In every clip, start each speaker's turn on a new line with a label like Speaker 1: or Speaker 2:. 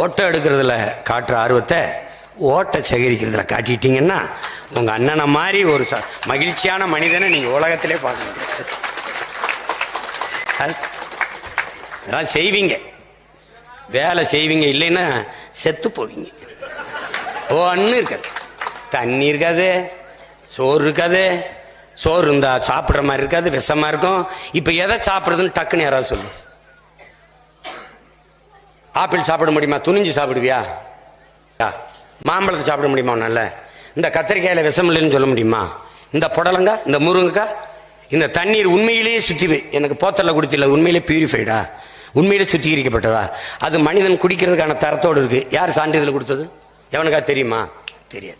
Speaker 1: ஓட்டம் எடுக்கிறதுல காட்டுற ஆர்வத்தை ஓட்டை சேகரிக்கிறதுல காட்டிட்டீங்கன்னா உங்கள் அண்ணனை மாதிரி ஒரு ச மகிழ்ச்சியான மனிதனை நீங்கள் உலகத்திலே பார்க்க முடியாது. அதெல்லாம் செய்வீங்க. வேலை செய்வீங்க இல்லைன்னா செத்து போவீங்க. ஓ அண்ணு இருக்காது தண்ணி இருக்காது சோறு இருக்காது சோறு இருந்தால் சாப்பிட்ற மாதிரி இருக்காது விஷமா இருக்கும். இப்போ எதை சாப்பிட்றதுன்னு டக்குன்னு யாராவது சொல்லுங்கள் ஆப்பிள் சாப்பிட முடியுமா? துணிஞ்சு சாப்பிடுவியா? மாம்பழத்தை சாப்பிட முடியுமா நல்ல இந்த கத்திரிக்காயில் விஷம் இல்லைன்னு சொல்ல முடியுமா? இந்த புடலங்கா இந்த முருங்கக்காய் இந்த தண்ணீர் உண்மையிலேயே சுற்றி எனக்கு போத்தல்ல குடித்தில்ல உண்மையிலே பியூரிஃபைடா உண்மையிலே சுத்திகரிக்கப்பட்டதா? அது மனிதன் குடிக்கிறதுக்கான தரத்தோடு இருக்கு. யார் சான்றிதழ் கொடுத்தது? எவனுக்கா தெரியுமா? தெரியாது.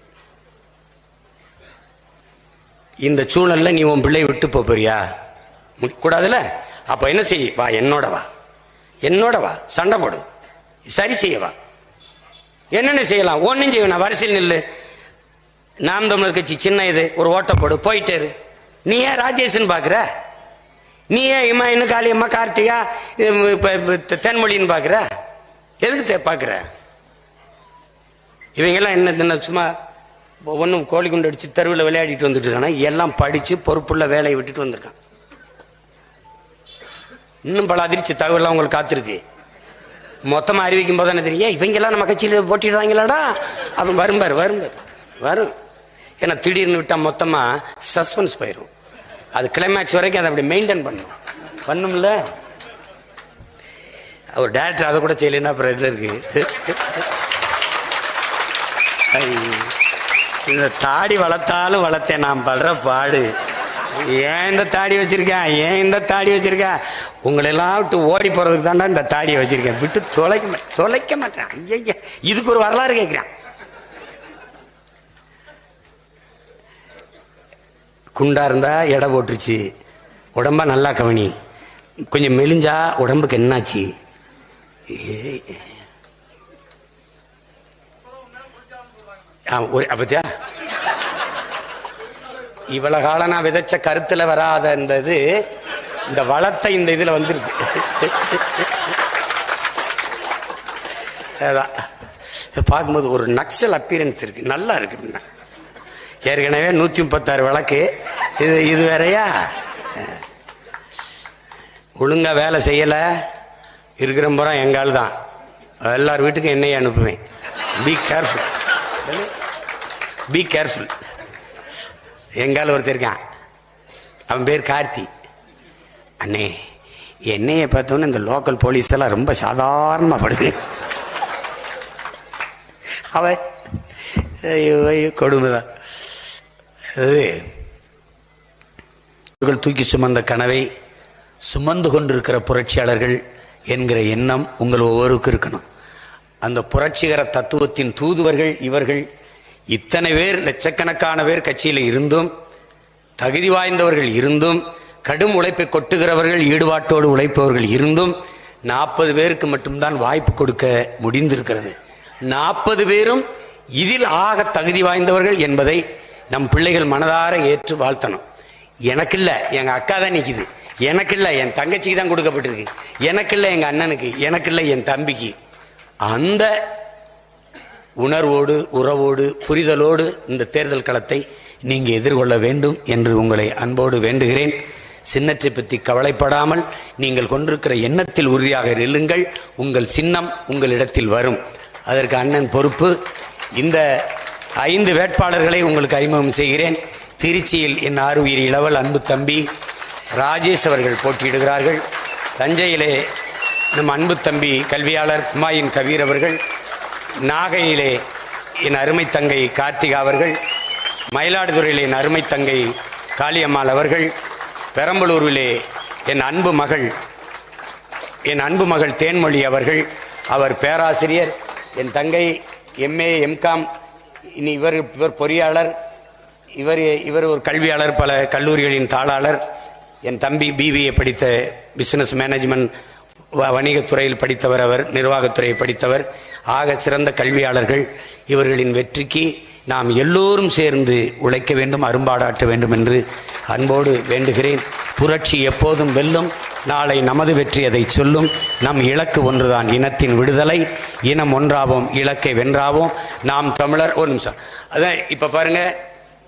Speaker 1: இந்த சூழல்ல நீ உன் பிள்ளையை விட்டு போறியா மு- கூடாதுல்ல? அப்ப என்ன செய்? வா என்னோட வா. என்னோட வா. சண்டை போடு. சரி செய்யவா. என்னென்ன செய்யலாம்? ஒன்றும் செய்யணும் வரிசையில் நில்லு. நாம் தமிழர் கட்சி சின்ன இது ஒரு ஓட்டப்போடு போடு நீ ஏன் ராஜேஷன் பார்க்குற நீ ஏன் இம்மா இன்னும் காளியம்மா கார்த்திகா இப்போ தென்மொழின்னு பார்க்குற எதுக்கு தே பார்க்குற இவங்கெல்லாம் என்ன என்ன சும்மா ஒன்றும் கோழி குண்டு அடித்து தெருவில் விளையாடிட்டு வந்துட்டு இருக்கானா? எல்லாம் படித்து பொறுப்புள்ள வேலையை விட்டுட்டு வந்திருக்கான். இன்னும் பல அதிர்ச்சி தகவலாம் உங்களுக்கு காத்திருக்கு. மொத்தமாக அறிவிக்கும் போது என்ன தெரியும்? இவங்கெல்லாம் நம்ம கட்சியில் போட்டிடுறாங்களாடா அவன் வரும்பார் வரும்பார் வரும் ஏன்னா திடீர்னு விட்டால் மொத்தமாக சஸ்பென்ஸ் போயிடும் அது கிளைமேக்ஸ் வரைக்கும் அதை அப்படி மெயின்டைன் பண்ணும் பண்ணும்ல? அவர் டேரக்டர் அதை கூட செய்யலைன்னா அப்புறம் என்ன இருக்கு? இந்த தாடி வளர்த்தாலும் வளர்த்தேன் நான் படுற பாடு. ஏன் இந்த தாடி வச்சிருக்கேன் ஏன் இந்த தாடி வச்சிருக்கேன் உங்களை எல்லாம் விட்டு ஓடி போறதுக்கு தாண்டா இந்த தாடியை வச்சிருக்கேன். விட்டு தொலைக்க மாட்டேன் தொலைக்க மாட்டேன். ஐயா இதுக்கு ஒரு வரலாறு கேட்கிறேன். குண்டா இருந்தா எடை போட்டுருச்சு. உடம்பா நல்லா கவனி. கொஞ்சம் மெலிஞ்சா உடம்புக்கு என்னாச்சு? ஒரு அப்பத்தியா? இவ்வளவு காலம் நான் விதைச்ச கருத்துல வராத இந்த இது இந்த வளத்தை இந்த இதுல வந்துருக்கு. அதான். பார்க்கும்போது ஒரு நக்சல் அப்பியரன்ஸ் இருக்கு. நல்லா இருக்கு ஏற்கனவே நூத்தி முப்பத்தாறு வழக்கு. இது இது வேறையா? ஒழுங்கா வேலை செய்யல. இருக்கிற முறை எங்கால் தான். எல்லார் வீட்டுக்கும் என்னையே அனுப்புவேன். பி கேர்ஃபுல் பி கேர்ஃபுல் எங்கால ஒருத்தர் இருக்கான். அவன் பேர் கார்த்தி. அண்ணே என்னையை பார்த்தோன்னே இந்த லோக்கல் போலீஸ் எல்லாம் ரொம்ப சாதாரணமாக படுது. அவன் கொடுமை தான் இவர்கள் தூக்கி சுமந்த கனவை சுமந்து கொண்டிருக்கிற புரட்சியாளர்கள் என்கிற எண்ணம் உங்கள் ஒவ்வொருக்கும் இருக்கணும். அந்த புரட்சிகர தத்துவத்தின் தூதுவர்கள் இவர்கள் இத்தனை பேர் லட்சக்கணக்கான பேர் கட்சியில் இருந்தும் தகுதி வாய்ந்தவர்கள் இருந்தும் கடும் உழைப்பை கொட்டுகிறவர்கள் ஈடுபாட்டோடு உழைப்பவர்கள் இருந்தும் நாற்பது பேருக்கு மட்டும்தான் வாய்ப்பு கொடுக்க முடிந்திருக்கிறது. நாற்பது பேரும் இதில் ஆக தகுதி வாய்ந்தவர்கள் என்பதை நம் பிள்ளைகள் மனதார ஏற்று வாழ்த்தணும். எனக்கு இல்லை எங்கள் அக்கா தான் நிற்கிது எனக்கு இல்லை என் தங்கச்சிக்கு தான் கொடுக்கப்பட்டிருக்கு. எனக்கு இல்லை எங்கள் அண்ணனுக்கு. எனக்கு இல்லை என் தம்பிக்கு. அந்த உணர்வோடு உறவோடு புரிதலோடு இந்த தேர்தல் களத்தை நீங்கள் எதிர்கொள்ள வேண்டும் என்று உங்களை அன்போடு வேண்டுகிறேன். சின்னத்தை பற்றி கவலைப்படாமல் நீங்கள் கொண்டிருக்கிற எண்ணத்தில் உறுதியாக நில்லுங்கள். உங்கள் சின்னம் உங்களிடத்தில் வரும். அதற்கு அண்ணன் பொறுப்பு. இந்த ஐந்து வேட்பாளர்களை உங்களுக்கு அறிமுகம் செய்கிறேன். திருச்சியில் என் ஆறுயிர் இளவல் அன்பு தம்பி ராஜேஷ் அவர்கள் போட்டியிடுகிறார்கள். தஞ்சையிலே நம் அன்பு தம்பி கல்வியாளர் குமாயின் கபீர் அவர்கள் நாகையிலே என் அருமை தங்கை கார்த்திகா அவர்கள் மயிலாடுதுறையிலே என் அருமை தங்கை காளியம்மாள் அவர்கள் பெரம்பலூரிலே என் அன்பு மகள் என் அன்பு மகள் தேன்மொழி அவர்கள் அவர் பேராசிரியர் என் தங்கை எம்ஏ எம்காம் இனி இவர் இவர் பொறியாளர் இவர் இவர் ஒரு கல்வியாளர் பல கல்லூரிகளின் தாளாளர் என் தம்பி பிபிஏ படித்த பிஸ்னஸ் மேனேஜ்மெண்ட் வணிகத்துறையில் படித்தவர் அவர் நிர்வாகத்துறையை படித்தவர். ஆக சிறந்த கல்வியாளர்கள் இவர்களின் வெற்றிக்கு நாம் எல்லோரும் சேர்ந்து உழைக்க வேண்டும் அரும்பாடாட்ட வேண்டும் என்று அன்போடு வேண்டுகிறேன். புரட்சி எப்போதும் வெல்லும் நாளை நமது வெற்றி அதை சொல்லும். நம் இலக்கு ஒன்றுதான் இனத்தின் விடுதலை. இனம் ஒன்றாவோம் இலக்கை வென்றாவோம். நாம் தமிழர் ஒரு நிமிஷம். அதான் இப்போ பாருங்க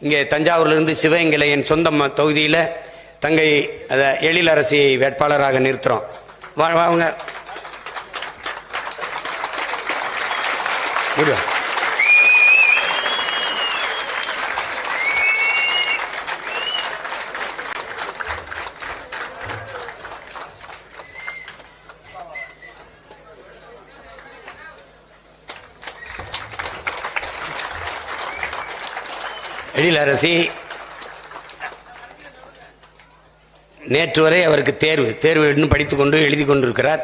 Speaker 1: இங்கே தஞ்சாவூர்லேருந்து சிவகங்கையில் என் சொந்த தொகுதியில் தங்கை அத எழிலரசியை வேட்பாளராக நிறுத்துகிறோம் வா வாங்க விடு. எழிலரசி நேற்று வரை அவருக்கு தேர்வு தேர்வு இன்னும் படித்துக் கொண்டு எழுதி கொண்டிருக்கிறார்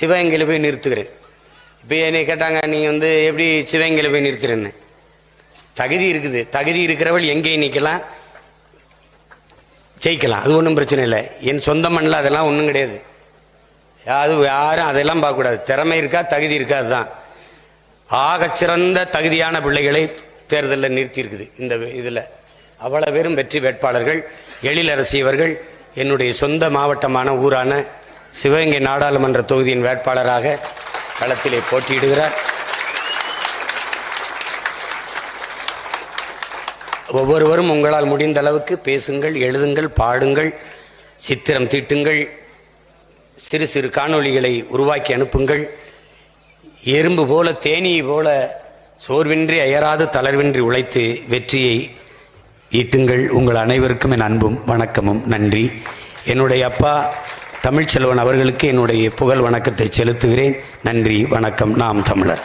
Speaker 1: சிவகங்கையில் போய் நிறுத்துகிறேன். இப்போ என்னை கேட்டாங்க நீங்கள் வந்து எப்படி சிவகங்கையில் போய் நிறுத்துறேன்னு? தகுதி இருக்குது. தகுதி இருக்கிறவள் எங்கே நிற்கலாம். ஜெயிக்கலாம். அது ஒன்றும் பிரச்சனை இல்லை. என் சொந்த மண்ணில் அதெல்லாம் ஒன்றும் கிடையாது. அது யாரும் அதெல்லாம் பார்க்கக்கூடாது. திறமை இருக்கா தகுதி இருக்கா அதுதான். ஆகச்சிறந்த தகுதியான பிள்ளைகளை தேர்தலில் நிறுத்தியிருக்குது. இந்த இதில். அவ்வளவு பேரும் வெற்றி வேட்பாளர்கள் எழிலரசி அவர்கள் என்னுடைய சொந்த மாவட்டமான ஊரான சிவகங்கை நாடாளுமன்ற தொகுதியின் வேட்பாளராக களத்திலே போட்டியிடுகிறார். ஒவ்வொருவரும் உங்களால் முடிந்த அளவுக்கு பேசுங்கள் எழுதுங்கள் பாடுங்கள் சித்திரம் தீட்டுங்கள் சிறு சிறு காணொளிகளை உருவாக்கி அனுப்புங்கள். எறும்பு போல தேனீ போல சோர்வின்றி அயராது தளர்வின்றி உழைத்து வெற்றியை ஈட்டுங்கள் உங்கள் அனைவருக்கும் என் அன்பும் வணக்கமும். நன்றி. என்னுடைய அப்பா தமிழ்ச்செல்வன் அவர்களுக்கு என்னுடைய புகழ் வணக்கத்தை செலுத்துகிறேன். நன்றி வணக்கம். நாம் தமிழர்.